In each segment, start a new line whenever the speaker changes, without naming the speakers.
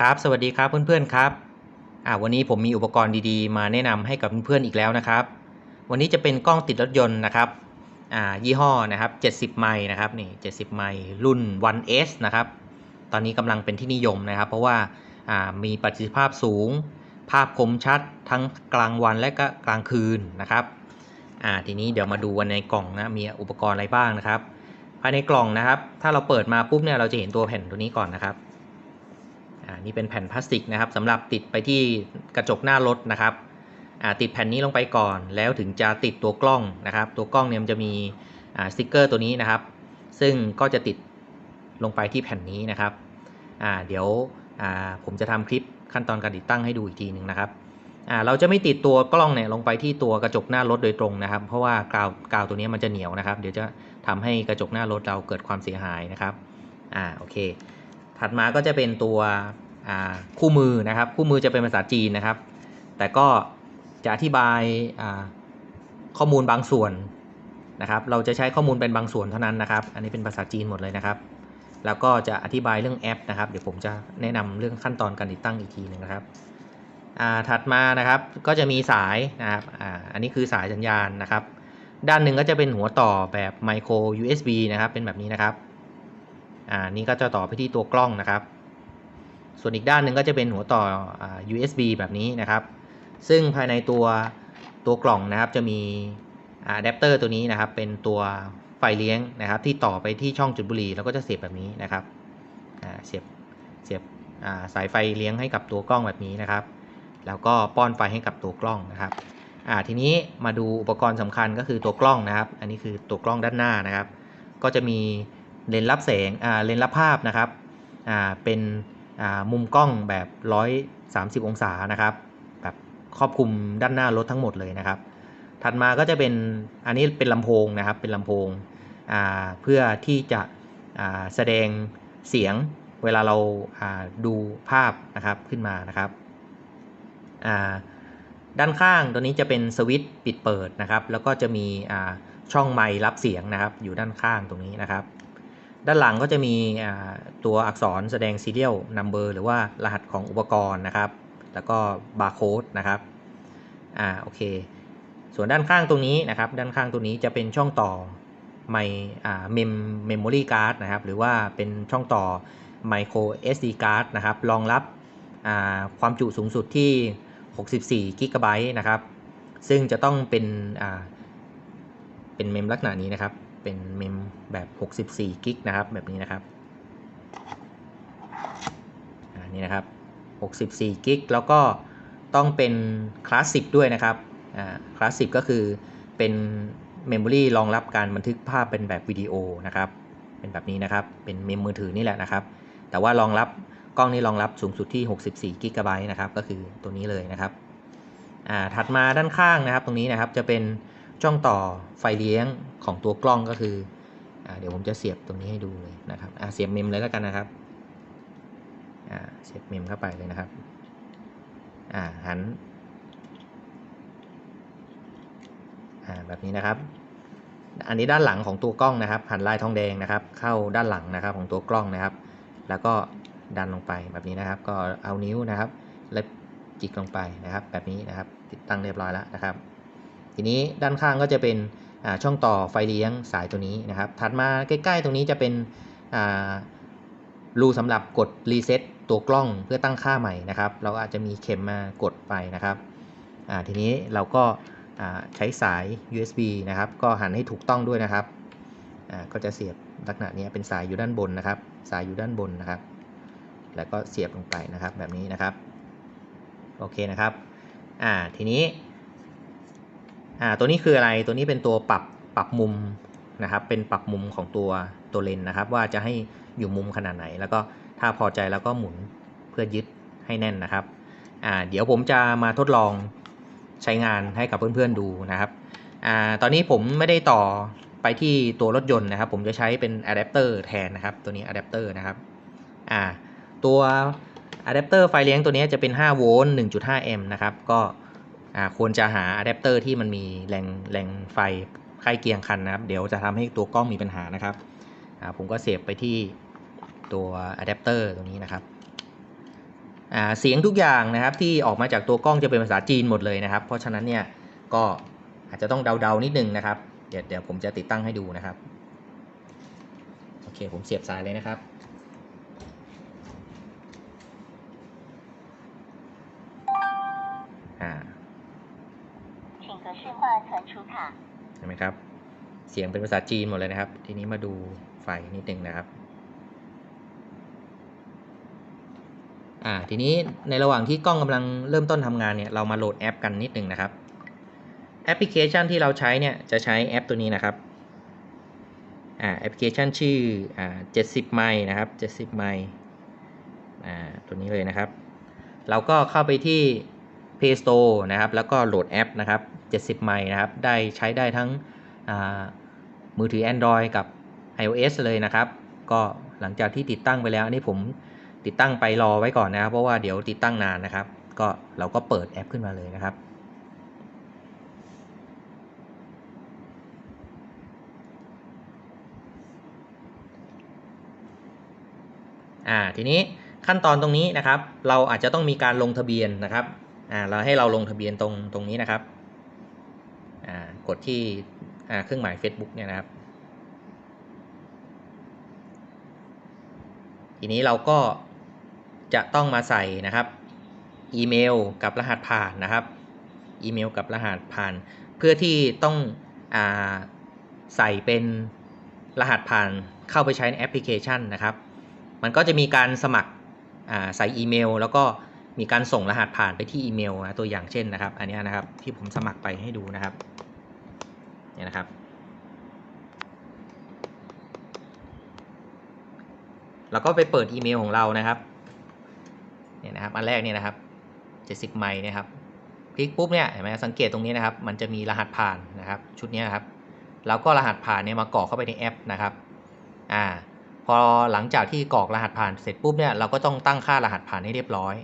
ครับสวัสดีครับเพื่อนๆครับอ่าวันนี้ผมมีอุปกรณ์ดีๆ มาแนะนำให้กับเพื่อนๆอีกแล้วนะครับ วันนี้จะเป็นกล้องติดรถยนต์นะครับอ่ายี่ห้อนะครับ 70 ไมล์นะครับนี่70 ไมล์รุ่น 1S นะครับ ตอนนี้กำลังเป็นที่นิยมนะครับ เพราะว่าอ่ามีประสิทธิภาพสูง ภาพคมชัดทั้งกลางวันและก็กลางคืนนะครับอ่าทีนี้เดี๋ยวมาดูวันในกล่องนะมีอุปกรณ์อะไรบ้างนะครับ ภายในกล่องนะครับ ถ้าเราเปิดมาปุ๊บเนี่ยเราจะเห็นตัวแผ่นตัวนี้ก่อนนะครับ นี่เป็นแผ่นพลาสติกนะครับสำหรับติดไปที่กระจกหน้ารถนะครับติดแผ่นนี้ลงไปก่อน แล้วถึงจะติดตัวกล้องนะครับ ตัวกล้องเนี่ยมันจะมีสติกเกอร์ตัวนี้นะครับ ซึ่งก็จะติดลงไปที่แผ่นนี้นะครับเดี๋ยวผมจะทำคลิปขั้นตอนการติดตั้งให้ดูอีกทีหนึ่งนะครับเราจะไม่ติดตัวกล้องเนี่ยลงไปที่ตัวกระจกหน้ารถโดยตรงนะครับ เพราะว่ากาวกาวตัวนี้มันจะเหนียวนะครับ เดี๋ยวจะทำให้กระจกหน้ารถเราเกิดความเสียหายนะครับอ่าโอเค ถัดมาก็จะเป็นตัว คู่มือนะครับ คู่มือจะเป็นภาษาจีนนะครับ แต่ก็จะอธิบายาข้อมูลบางส่วนนะครับ เราจะใช้ข้อมูลเป็นบางส่วนเท่านั้นนะครับ อันนี้เป็นภาษาจีนหมดเลยนะครับ แล้วก็จะอธิบายเรื่องแอปนะครับ เดี๋ยวผมจะแนะนำเรื่องขั้นตอนการติดตั้งอีกทีหนึ่งนะครับถัดมานะครับก็จะมีสายนะครับออันนี้คือสายสัญญาณนะครับ ด้านหนึ่งก็จะเป็นหัวต่อแบบไมโคร USB นะครับ เป็นแบบนี้นะครับ อ่า นี่ก็จะต่อไปที่ตัวกล้องนะครับ ส่วนอีกด้านหนึ่งก็จะเป็นหัวต่ออ USB แบบนี้นะครับ ซึ่งภายในตัวตัวกล่องนะครับจะมีอะแดปเตอร์ตัวนี้นะครับ เป็นตัวไฟเลี้ยงนะครับ ที่ต่อไปที่ช่องจุดบุหรี่แล้วก็จะเสียบแบบนี้นะครับเสียบเสียบสายไฟเลี้ยงให้กับตัวกล้องแบบนี้นะครับ แล้วก็ป้อนไฟให้กับตัวกล้องนะครับทีนี้มาดูอุปกรณ์สำคัญก็คือตัวกล้องนะครับ อันนี้คือตัวกล้องด้านหน้านะครับ ก็จะมีเลนส์รับแสงเลนส์รับภาพนะครับเป็น มุมกล้องแบบ 130 องศานะครับ แบบครอบคลุมด้านหน้ารถทั้งหมดเลยนะครับ ถัดมาก็จะเป็นอันนี้เป็นลำโพงนะครับ เป็นลำโพงเพื่อที่จะแสดงเสียงเวลาเราาดูภาพนะครับขึ้นมานะครับด้านข้างตัวนี้จะเป็นสวิตช์ปิดเปิดนะครับ แล้วก็จะมีช่องไมค์รับเสียงนะครับ อยู่ด้านข้างตรงนี้นะครับ ด้านหลังก็จะมี ตัวอักษรแสดง serial number หรือว่ารหัสของอุปกรณ์นะครับ แล้วก็บาร์โค้ดนะครับอ่าโอเค ส่วนด้านข้างตรงนี้นะครับ ด้านข้างตรงนี้จะเป็นช่องต่อไมอ่าเมมเมมโมรี่การ์ดนะครับ หรือว่าเป็นช่องต่อ micro SD card นะครับ รองรับอ่าความจุสูงสุดที่ 64กิกะไบต์นะครับ ซึ่งจะต้องเป็นอ่าเป็นเมมลักษณะนี้นะครับ เป็นเมมแบบ 64กิกนะครับ แบบนี้นะครับ อ่านี่นะครับ64กิกแล้วก็ต้องเป็นคลาสสิกด้วยนะครับคลาสสิกก็คือเป็นเมมโมรีรองรับการบันทึกภาพเป็นแบบวิดีโอนะครับ เป็นแบบนี้นะครับ เป็นเมมมือถือนี่แหละนะครับ แต่ว่ารองรับกล้องนี้รองรับสูงสุดที่ 64กิกะไบต์นะครับ ก็คือตัวนี้เลยนะครับ ถัดมาด้านข้างนะครับ ตรงนี้นะครับจะเป็นช่องต่อไฟเลี้ยงของตัวกล้องก็คือ เดี๋ยวผมจะเสียบตรงนี้ให้ดูเลยนะครับเสียบเมมเลยแล้วกันนะครับเสียบเมมเข้าไปเลยนะครับหันแบบนี้นะครับ อันนี้ด้านหลังของตัวกล้องนะครับ หันลายทองแดงนะครับ เข้าด้านหลังนะครับของตัวกล้องนะครับ แล้วก็ดันลงไปแบบนี้นะครับ ก็เอานิ้วนะครับ แล้วจิกลงไปนะครับ แบบนี้นะครับ ติดตั้งเรียบร้อยแล้วนะครับ ทีนี้ด้านข้างก็จะเป็น ช่องต่อไฟเลี้ยงสายตัวนี้นะครับ ถัดมาใกล้ๆตรงนี้จะเป็นรูสำหรับกดรีเซ็ตตัวกล้องเพื่อตั้งค่าใหม่นะครับ เราอาจจะมีเข็มมากดไปนะครับทีนี้เราก็ใช้สาย USB นะครับ ก็หันให้ถูกต้องด้วยนะครับ ก็จะเสียบลักษณะนี้เป็นสายอยู่ด้านบนนะครับ สายอยู่ด้านบนนะครับ แล้วก็เสียบลงไปนะครับแบบนี้นะครับ โอเคนะครับ อ่า ทีนี้ อ่าตัวนี้คืออะไรตัวนี้เป็นตัวปรับปรับมุมนะครับเป็นปรับมุมของตัวตัวเลนนะครับ ว่าจะให้อยู่มุมขนาดไหน แล้วก็ถ้าพอใจแล้วก็หมุนเพื่อยึดให้แน่นนะครับอ่าเดี๋ยวผมจะมาทดลองใช้งานให้กับเพื่อนๆดูนะครับอ่าตอนนี้ผมไม่ได้ต่อไปที่ตัวรถยนต์นะครับ ผมจะใช้เป็นอะแดปเตอร์แทนนะครับ ตัวนี้อะแดปเตอร์นะครับอ่าตัวอะแดปเตอร์ไฟเลี้ยงตัวนี้จะเป็น5โวลต์1.5แอมป์นะครับ ก็ ควรจะหาอะแดปเตอร์ที่มันมีแรงแรงไฟใกล้เคียงกันนะครับ เดี๋ยวจะทำให้ตัวกล้องมีปัญหานะครับ ผมก็เสียบไปที่ตัวอะแดปเตอร์ตรงนี้นะครับเสียงทุกอย่างนะครับที่ออกมาจากตัวกล้องจะเป็นภาษาจีนหมดเลยนะครับ เพราะฉะนั้นเนี่ยก็อาจจะต้องเดาๆนิดนึงนะครับ เดี๋ยวเดี๋ยวผมจะติดตั้งให้ดูนะครับ โอเคผมเสียบสายเลยนะครับ ไหมครับ เสียงเป็นภาษาจีนหมดเลยนะครับ ทีนี้มาดูไฟนิดนึงนะครับ อ่า ทีนี้ในระหว่างที่กล้องกำลังเริ่มต้นทำงานเนี่ย เรามาโหลดแอปกันนิดนึงนะครับ แอปพลิเคชันที่เราใช้เนี่ย จะใช้แอปตัวนี้นะครับ อ่า แอปพลิเคชันชื่อ อ่า70ไมล์นะครับ70ไมล์ อ่า ตัวนี้เลยนะครับ เราก็เข้าไปที่ Play Store นะครับ แล้วก็โหลดแอปนะครับ 70 ไมล์นะครับ ได้ใช้ได้ทั้งมือถือ Android กับ iOS เลยนะครับ ก็หลังจากที่ติดตั้งไปแล้ว อันนี้ผมติดตั้งไปรอไว้ก่อนนะครับ เพราะว่าเดี๋ยวติดตั้งนานนะครับ ก็เราก็เปิดแอปขึ้นมาเลยนะครับ อ่า ทีนี้ขั้นตอนตรงนี้นะครับ เราอาจจะต้องมีการลงทะเบียนนะครับ อ่าเราให้เราลงทะเบียนตรงตรงนี้นะครับอ่ากดที่อ่าเครื่องหมาย Facebook เนี่ยนะครับ ทีนี้เราก็จะต้องมาใส่นะครับอีเมลกับรหัสผ่านนะครับอีเมลกับรหัสผ่าน เพื่อที่ต้องอาใส่เป็นรหัสผ่านเข้าไปใช้ในแอปพลิเคชันนะครับ มันก็จะมีการสมัครใส่อีเมล แล้วก็ มีการส่งรหัสผ่านไปที่อีเมลนะตัวอย่างเช่นนะครับ อันนี้นะครับที่ผมสมัครไปให้ดูนะครับเนี่ยนะครับ แล้วก็ไปเปิดอีเมลของเรานะครับเนี่ยนะครับ อันแรกเนี่ยนะครับ 70 ไมล์เนะครับคลิกปุ๊บเนี่ยเห็นไหมสังเกตตรงนี้นะครับ มันจะมีรหัสผ่านนะครับ ชุดนี้นะครับแล้วก็รหัสผ่านเนี่ยมากรอกเข้าไปในแอปนะครับอ่าพอหลังจากที่กรอกรหัสผ่านเสร็จปุ๊บเนี่ยเราก็ต้องตั้งค่ารหัสผ่านให้เรียบร้อย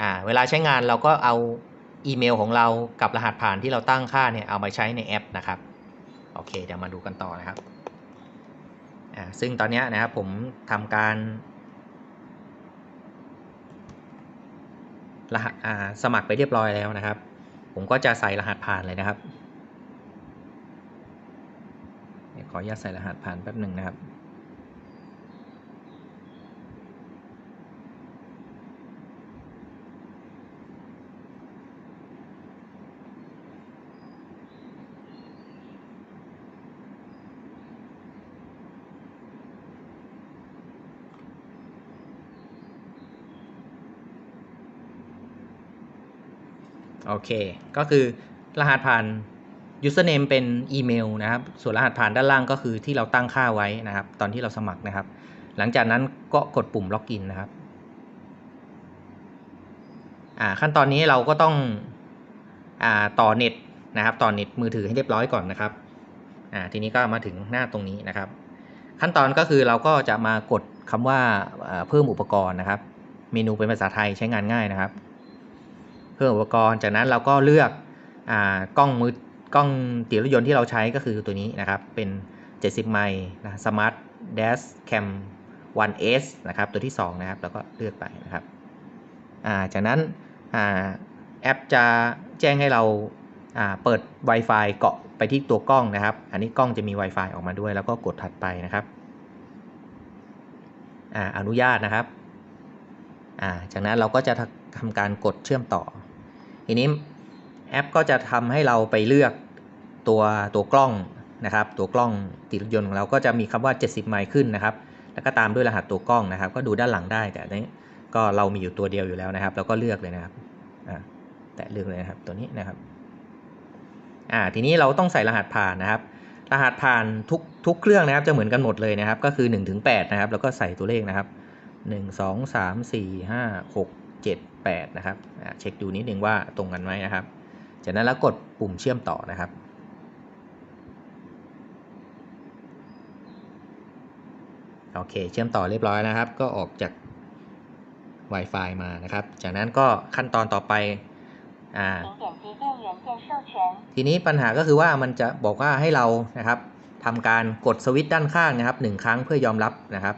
อ่าเวลาใช้งานเราก็เอาอีเมลของเรากับรหัสผ่านที่เราตั้งค่าเนี่ยเอามาใช้ในแอปนะครับโอเคเดี๋ยวมาดูกันต่อนะครับอ่าซึ่งตอนนี้นะครับผมทำการรหัสอ่าสมัครไปเรียบร้อยแล้วนะครับ ผมก็จะใส่รหัสผ่านเลยนะครับขออนุญาตใส่รหัสผ่านแป๊บหนึ่งนะครับ โอเค ก็คือรหัสผ่าน username เป็นอีเมลนะครับ ส่วนรหัสผ่านด้านล่างก็คือที่เราตั้งค่าไว้นะครับ ตอนที่เราสมัครนะครับ หลังจากนั้นก็กดปุ่มล็อกอินนะครับ อ่าขั้นตอนนี้เราก็ต้องอ่าต่อเน็ตนะครับ ต่อเน็ตมือถือให้เรียบร้อยก่อนนะครับ อ่าทีนี้ก็มาถึงหน้าตรงนี้นะครับ ขั้นตอนก็คือเราก็จะมากดคำว่าอ่าเพิ่มอุปกรณ์นะครับ เมนูเป็นภาษาไทยใช้งานง่ายนะครับ เพิ่มอุปกรณ์ จากนั้นเราก็เลือกอกล้องมือกล้องติดรถยนต์ที่เราใช้ก็คือตัวนี้นะครับ เป็น 70 ไมล์นะ Smart Dash Cam 1S นะครับ ตัวที่ 2 นะครับ แล้วก็เลือกไปนะครับาจากนั้นอแอปจะแจ้งให้เราาเปิด Wi-Fi เกาะไปที่ตัวกล้องนะครับ อันนี้กล้องจะมี Wi-Fi ออกมาด้วย แล้วก็กดถัดไปนะครับออนุญาตนะครับาจากนั้นเราก็จะทำการกดเชื่อมต่อ ทีนี้แอปก็จะทำให้เราไปเลือกตัวตัวกล้องนะครับ ตัวกล้องติดรถยนต์ของเราก็จะมีคำว่า 70 ไมล์ขึ้นนะครับ แล้วก็ตามด้วยรหัสตัวกล้องนะครับ ก็ดูด้านหลังได้แต่นี้ก็เรามีอยู่ตัวเดียวอยู่แล้วนะครับ แล้วก็เลือกเลยนะครับอ่าแตะเลือกเลยนะครับตัวนี้นะครับอ่าทีนี้เราต้องใส่รหัสผ่านนะครับ รหัสผ่านทุกทุกเครื่องนะครับจะเหมือนกันหมดเลยนะครับ ก็คือ1ถึง8นะครับ แล้วก็ใส่ตัวเลขนะครับ 1 2 3 4 5 6 8 นะครับเช็คดูนิดนึงว่าตรงกันไหมนะครับ จากนั้นแล้วกดปุ่มเชื่อมต่อนะครับ โอเค เชื่อมต่อเรียบร้อยนะครับ ก็ออกจาก Wi-Fi มานะครับ จากนั้นก็ขั้นตอนต่อไปอ่าทีนี้ปัญหาก็คือว่ามันจะบอกว่าให้เรานะครับทำการกดสวิตช์ด้านข้างนะครับหนึ่งครั้งเพื่อยอมรับนะครับ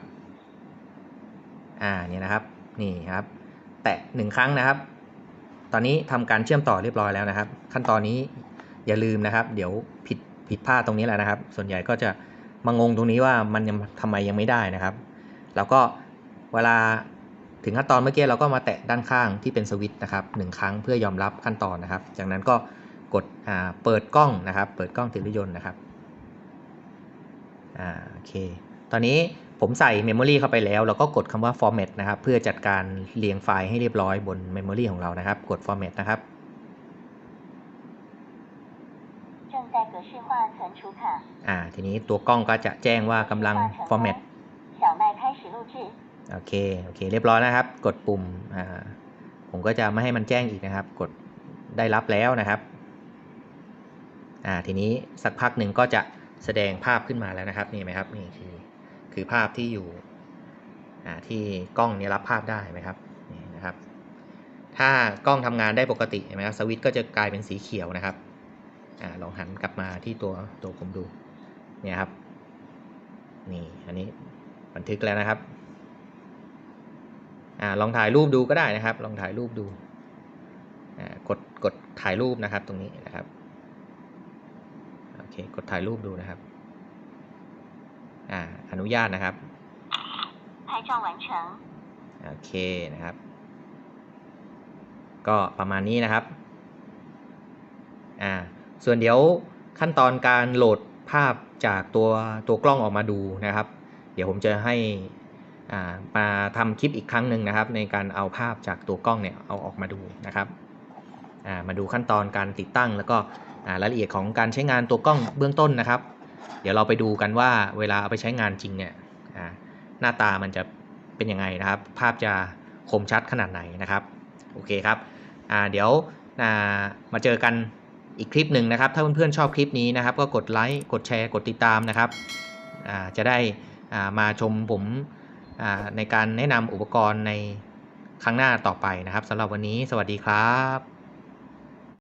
อ่าเนี่ยนะครับ นี่ครับ ตะหนึ่งครั้งนะครับ ตอนนี้ทำการเชื่อมต่อเรียบร้อยแล้วนะครับ ขั้นตอนนี้อย่าลืมนะครับ เดี๋ยวผิดผิดพลาดตรงนี้แหละนะครับ ส่วนใหญ่ก็จะมางงตรงนี้ว่ามันยังทำไมยังไม่ได้นะครับแล้วก็เวลาถึงขั้นตอนเมื่อกี้เราก็มาแตะด้านข้างที่เป็นสวิตช์นะครับหนึ่งครั้งเพื่อยอมรับขั้นตอนนะครับ จากนั้นก็กดเปิดกล้องนะครับ เปิดกล้องติดรถยนต์นะครับอ่าโอเค ตอนนี้ ผมใส่ Memory เข้าไปแล้วเราก็กดคำว่า format นะครับ เพื่อจัดการเรียงไฟล์ให้เรียบร้อยบน Memory ของเรานะครับ กด format นะครับอ่า ทีนี้ตัวกล้องก็จะแจ้งว่ากำลัง format โอเค โอเค เรียบร้อยนะครับ กดปุ่ม อ่า ผมก็จะไม่ให้มันแจ้งอีกนะครับ กดได้รับแล้วนะครับ อ่า ทีนี้สักพักหนึ่งก็จะแสดงภาพขึ้นมาแล้วนะครับ นี่ไหมครับ นี่คือ คือภาพที่อยู่ที่กล้องเนี้รับภาพได้ไหมครับนี่นะครับ ถ้ากล้องทำงานได้ปกติเห็นไหมครับสวิตช์ก็จะกลายเป็นสีเขียวนะครับอลองหันกลับมาที่ตัวตัวผมดูเนี่ยครับนี่อันนี้บันทึกแล้วนะครับอลองถ่ายรูปดูก็ได้นะครับ ลองถ่ายรูปดูกดกดถ่ายรูปนะครับตรงนี้นะครับโอเคกดถ่ายรูปดูนะครับ อ่าอนุญาตนะครับ
拍照完成。
โอเคนะครับ ก็ประมาณนี้นะครับอ่าส่วนเดี๋ยวขั้นตอนการโหลดภาพจากตัวตัวกล้องออกมาดูนะครับ เดี๋ยวผมจะให้อ่ามาทำคลิปอีกครั้งหนึ่งนะครับ ในการเอาภาพจากตัวกล้องเนี่ยเอาออกมาดูนะครับอ่ามาดูขั้นตอนการติดตั้ง แล้วก็อ่ารายละเอียดของการใช้งานตัวกล้องเบื้องต้นนะครับ เดี๋ยวเราไปดูกันว่าเวลาเอาไปใช้งานจริงเนี่ยหน้าตามันจะเป็นยังไงนะครับ ภาพจะคมชัดขนาดไหนนะครับ โอเคครับเดี๋ยวมาเจอกันอีกคลิปหนึ่งนะครับ ถ้าเพื่อนๆชอบคลิปนี้นะครับ ก็กดไลค์กดแชร์กดติดตามนะครับจะได้มาชมผมในการแนะนำอุปกรณ์ในครั้งหน้าต่อไปนะครับสำหรับวันนี้สวัสดีครับ